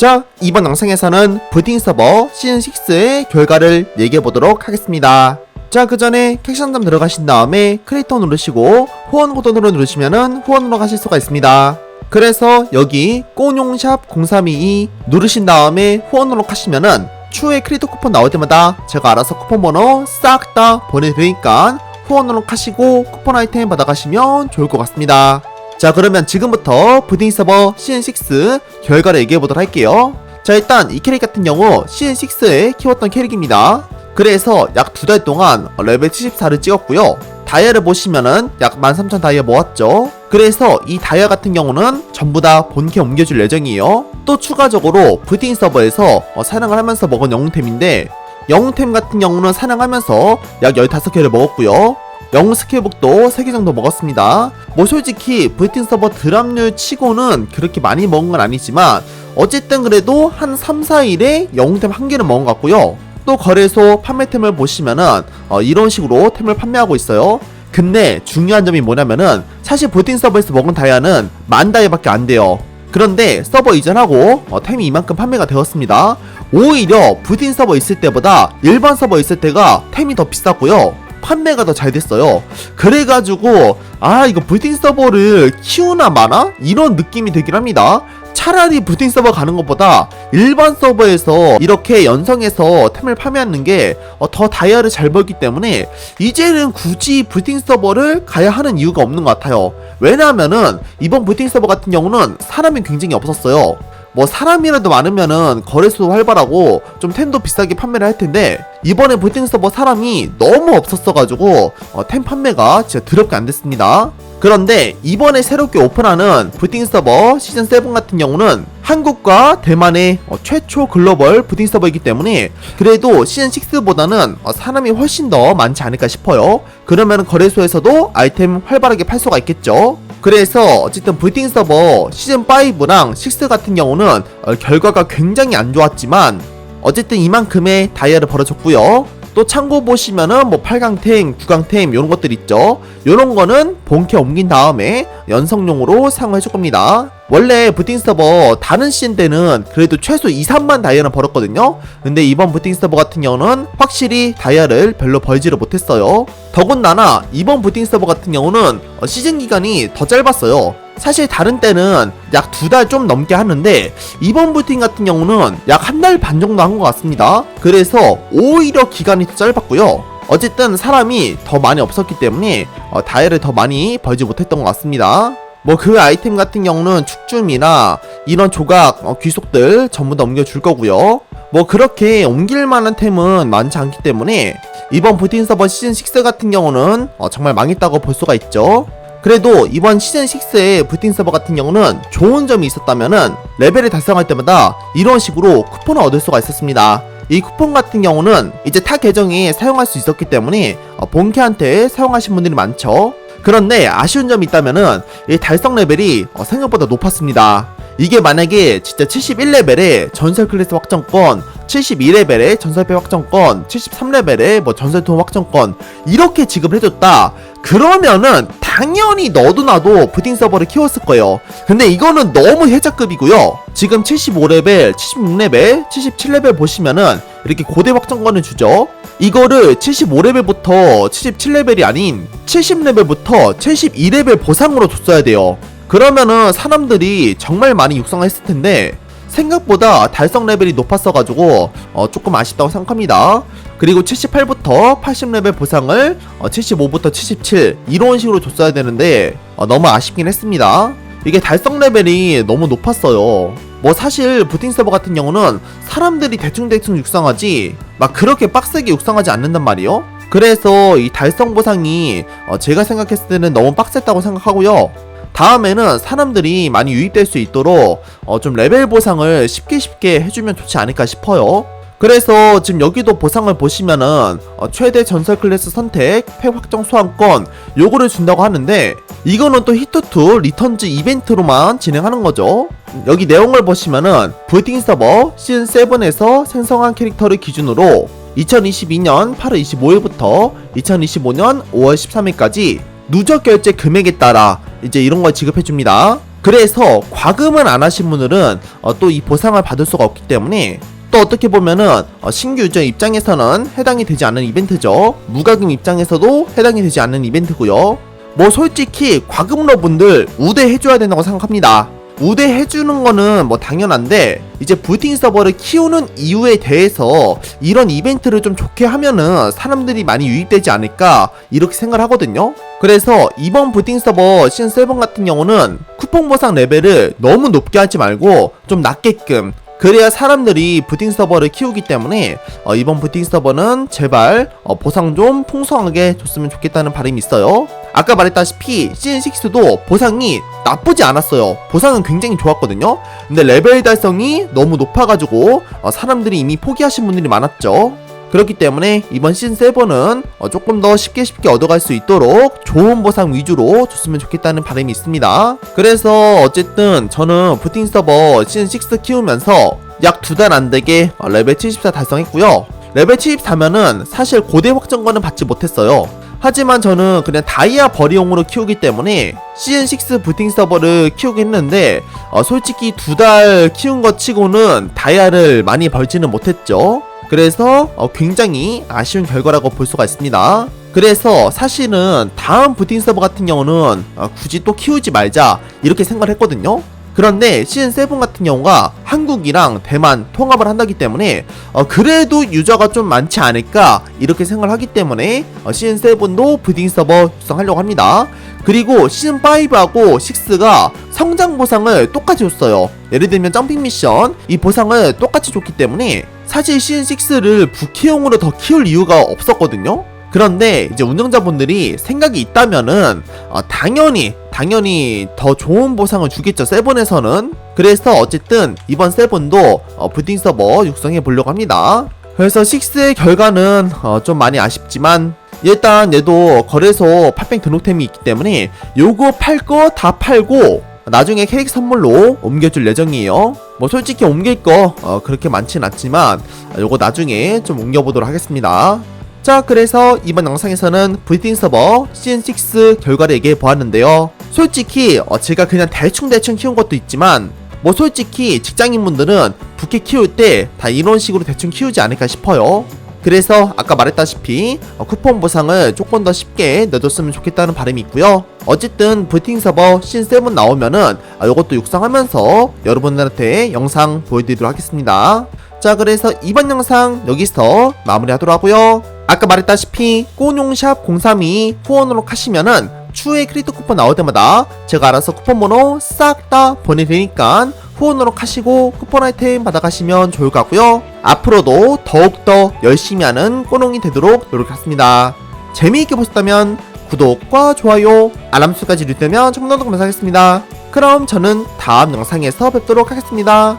자, 이번 영상에서는 부팅 서버 시즌6의 결과를 얘기해 보도록 하겠습니다. 자, 그 전에 캡션점 들어가신 다음에 크리에이터 누르시고 후원 코드로 누르시면은 후원으로 가실 수가 있습니다. 그래서 여기 꼬뇽샵 0322 누르신 다음에 후원으로 하시면은 추후에 크리에이터 쿠폰 나올 때마다 제가 알아서 쿠폰 번호 싹 다 보내드리니까 후원으로 하시고 쿠폰 아이템 받아가시면 좋을 것 같습니다. 자 그러면 지금부터 부딩 서버 시즌6 결과를 얘기해보도록 할게요. 자 일단 이 캐릭 같은 경우 시즌6에 키웠던 캐릭입니다. 그래서 약 두 달 동안 레벨 74를 찍었고요. 다이아를 보시면은 약 13,000 다이아 모았죠. 그래서 이 다이아 같은 경우는 전부 다 본캐 옮겨줄 예정이에요. 또 추가적으로 부딩 서버에서 어, 사냥을 하면서 먹은 영웅템인데 영웅템 같은 경우는 사냥하면서 약 15개를 먹었고요 영웅 스킬북도 3개 정도 먹었습니다. 뭐 솔직히 부팅 서버 드랍률 치고는 그렇게 많이 먹은 건 아니지만 어쨌든 그래도 한 3, 4일에 영웅템 한 개는 먹은 것 같고요. 또 거래소 판매템을 보시면은 어, 이런 식으로 템을 판매하고 있어요. 근데 중요한 점이 뭐냐면은 사실 부팅 서버에서 먹은 다이아는 만 다이아밖에 안 돼요. 그런데 서버 이전하고 어, 템이 이만큼 판매가 되었습니다. 오히려 부팅 서버 있을 때보다 일반 서버 있을 때가 템이 더 비쌌고요. 판매가 더 잘 됐어요. 그래가지고 아 이거 부팅 서버를 키우나 마나 이런 느낌이 들긴 합니다. 차라리 부팅 서버 가는 것보다 일반 서버에서 이렇게 연성해서 템을 판매하는 게 더 다이아를 잘 벌기 때문에 이제는 굳이 부팅 서버를 가야 하는 이유가 없는 것 같아요. 왜냐하면은 이번 부팅 서버 같은 경우는 사람이 굉장히 없었어요. 뭐 사람이라도 많으면은 거래소도 활발하고 좀 템도 비싸게 판매를 할 텐데 이번에 부팅 서버 사람이 너무 없었어가지고 어, 템 판매가 진짜 더럽게 안 됐습니다. 그런데 이번에 새롭게 오픈하는 부팅 서버 시즌 7 같은 경우는 한국과 대만의 어, 최초 글로벌 부팅 서버이기 때문에 그래도 시즌 6보다는 어, 사람이 훨씬 더 많지 않을까 싶어요. 그러면 거래소에서도 아이템 활발하게 팔 수가 있겠죠. 그래서 어쨌든 부팅 서버 시즌 5랑 6 같은 경우는 어, 결과가 굉장히 안 좋았지만 어쨌든 이만큼의 다이아를 벌어줬고요. 또 참고 보시면은 뭐 8강 템, 9강 템 이런 것들 있죠. 요런 거는 본캐 옮긴 다음에 연성용으로 사용해 줄 겁니다. 원래 부팅 서버 다른 시즌 때는 그래도 최소 2, 3만 다이아는 벌었거든요. 근데 이번 부팅 서버 같은 경우는 확실히 다이아를 별로 벌지를 못했어요. 더군다나 이번 부팅 서버 같은 경우는 어, 시즌 기간이 더 짧았어요. 사실 다른 때는 약 두 달 좀 넘게 하는데 이번 부팅 같은 경우는 약 한 달 반 정도 한 것 같습니다. 그래서 오히려 기간이 더 짧았고요. 어쨌든 사람이 더 많이 없었기 때문에 어, 다이아를 더 많이 벌지 못했던 것 같습니다. 뭐 그 아이템 같은 경우는 축줌이나 이런 조각 어, 귀속들 전부 다 옮겨줄 거고요. 뭐 그렇게 옮길 만한 템은 많지 않기 때문에 이번 부팅 서버 시즌 6 같은 경우는 어, 정말 망했다고 볼 수가 있죠. 그래도 이번 시즌 6의 부팅 서버 같은 경우는 좋은 점이 있었다면은 레벨을 달성할 때마다 이런 식으로 쿠폰을 얻을 수가 있었습니다. 이 쿠폰 같은 경우는 이제 타 계정에 사용할 수 있었기 때문에 어, 본캐한테 사용하신 분들이 많죠. 그런데 아쉬운 점이 있다면은 이 달성 레벨이 어, 생각보다 높았습니다. 이게 만약에 진짜 71레벨에 전설 클래스 확정권, 72레벨에 전설패 확정권, 73레벨에 뭐 전설토 확정권 이렇게 지급을 해줬다. 그러면은 당연히 너도 나도 부팅 서버를 키웠을 거예요. 근데 이거는 너무 혜자급이고요. 지금 75레벨, 76레벨, 77레벨 보시면은 이렇게 고대 확정권을 주죠. 이거를 75레벨부터 77레벨이 아닌 70레벨부터 72레벨 보상으로 줬어야 돼요. 그러면은 사람들이 정말 많이 육성했을 텐데 생각보다 달성 레벨이 높았어가지고 어, 조금 아쉽다고 생각합니다. 그리고 78부터 80레벨 보상을 어, 75부터 77 이런 식으로 줬어야 되는데 어, 너무 아쉽긴 했습니다. 이게 달성 레벨이 너무 높았어요. 뭐 사실 부팅 서버 같은 경우는 사람들이 대충대충 육성하지 막 그렇게 빡세게 육성하지 않는단 말이에요. 그래서 이 달성 보상이 어, 제가 생각했을 때는 너무 빡셌다고 생각하고요. 다음에는 사람들이 많이 유입될 수 있도록 어, 좀 레벨 보상을 쉽게 쉽게 해주면 좋지 않을까 싶어요. 그래서 지금 여기도 보상을 보시면은 어, 최대 전설 클래스 선택, 팩 확정 소환권 요거를 준다고 하는데 이거는 또 히트2 리턴즈 이벤트로만 진행하는 거죠. 여기 내용을 보시면은 부팅 서버 시즌 7에서 생성한 캐릭터를 기준으로 2022년 8월 25일부터 2025년 5월 13일까지 누적 결제 금액에 따라 이제 이런 걸 지급해 줍니다. 그래서 과금을 안 하신 분들은 어, 또 이 보상을 받을 수가 없기 때문에 또 어떻게 보면은 어, 신규 유저 입장에서는 해당이 되지 않는 이벤트죠. 무과금 입장에서도 해당이 되지 않는 이벤트고요. 뭐 솔직히 과금러 분들 우대해줘야 된다고 생각합니다. 우대해주는 거는 뭐 당연한데 이제 부팅 서버를 키우는 이유에 대해서 이런 이벤트를 좀 좋게 하면은 사람들이 많이 유입되지 않을까 이렇게 생각을 하거든요. 그래서 이번 부팅 서버 시즌 7 같은 경우는 쿠폰 보상 레벨을 너무 높게 하지 말고 좀 낮게끔 그래야 사람들이 부팅 서버를 키우기 때문에 어, 이번 부팅 서버는 제발 어, 보상 좀 풍성하게 줬으면 좋겠다는 바람이 있어요. 아까 말했다시피 시즌6도 보상이 나쁘지 않았어요. 보상은 굉장히 좋았거든요. 근데 레벨 달성이 너무 높아가지고 어, 사람들이 이미 포기하신 분들이 많았죠. 그렇기 때문에 이번 시즌 7은 어, 조금 더 쉽게 쉽게 얻어갈 수 있도록 좋은 보상 위주로 줬으면 좋겠다는 바람이 있습니다. 그래서 어쨌든 저는 부팅 서버 시즌 6 키우면서 약 두 달 안 되게 어, 레벨 74 달성했고요. 레벨 74면은 사실 고대 확정권은 받지 못했어요. 하지만 저는 그냥 다이아 버리용으로 키우기 때문에 시즌6 부팅 서버를 키우긴 했는데 어, 솔직히 두 달 키운 것 치고는 다이아를 많이 벌지는 못했죠. 그래서 어, 굉장히 아쉬운 결과라고 볼 수가 있습니다. 그래서 사실은 다음 부팅 서버 같은 경우는 어, 굳이 또 키우지 말자 이렇게 생각을 했거든요. 그런데 시즌 7 같은 경우가 한국이랑 대만 통합을 한다기 때문에 어, 그래도 유저가 좀 많지 않을까 이렇게 생각을 하기 때문에 어, 시즌 7도 부팅 서버 구성하려고 합니다. 그리고 시즌 5하고 6가 성장 보상을 똑같이 줬어요. 예를 들면 점핑 미션 이 보상을 똑같이 줬기 때문에 사실 시즌 6를 부캐용으로 더 키울 이유가 없었거든요. 그런데 이제 운영자분들이 생각이 있다면은 어, 당연히 당연히 더 좋은 보상을 주겠죠 세븐에서는 그래서 어쨌든 이번 세븐도 어, 부팅 서버 육성해 보려고 합니다 그래서 6의 결과는 어, 좀 많이 아쉽지만 일단 얘도 거래소 팥뱅 등록템이 있기 때문에 요거 팔 거 다 팔고 나중에 케이크 선물로 옮겨줄 예정이에요. 뭐 솔직히 옮길 거 어, 그렇게 많진 않지만 어, 요거 나중에 좀 옮겨보도록 하겠습니다. 자 그래서 이번 영상에서는 부팅 서버 시즌6 결과를 얘기해 보았는데요. 솔직히 어, 제가 그냥 대충대충 키운 것도 있지만 뭐 솔직히 직장인분들은 부캐 키울 때 다 이런 식으로 대충 키우지 않을까 싶어요. 그래서 아까 말했다시피 어, 쿠폰 보상을 조금 더 쉽게 넣어줬으면 좋겠다는 바람이 있고요. 어쨌든 부팅 서버 신7 나오면은 아, 이것도 육성하면서 여러분들한테 영상 보여드리도록 하겠습니다. 자 그래서 이번 영상 여기서 마무리하도록 하고요. 아까 말했다시피 꼬뇽샵 032 후원으로 하시면은 추후에 크리트 쿠폰 나올 때마다 제가 알아서 쿠폰 번호 싹 다 보내드리니까 후원으로 하시고 쿠폰 아이템 받아가시면 좋을 것 같고요. 앞으로도 더욱더 열심히 하는 꼬농이 되도록 노력하겠습니다. 재미있게 보셨다면 구독과 좋아요, 알람 수까지 누르면 정말 감사하겠습니다. 그럼 저는 다음 영상에서 뵙도록 하겠습니다.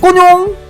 꼬뇽!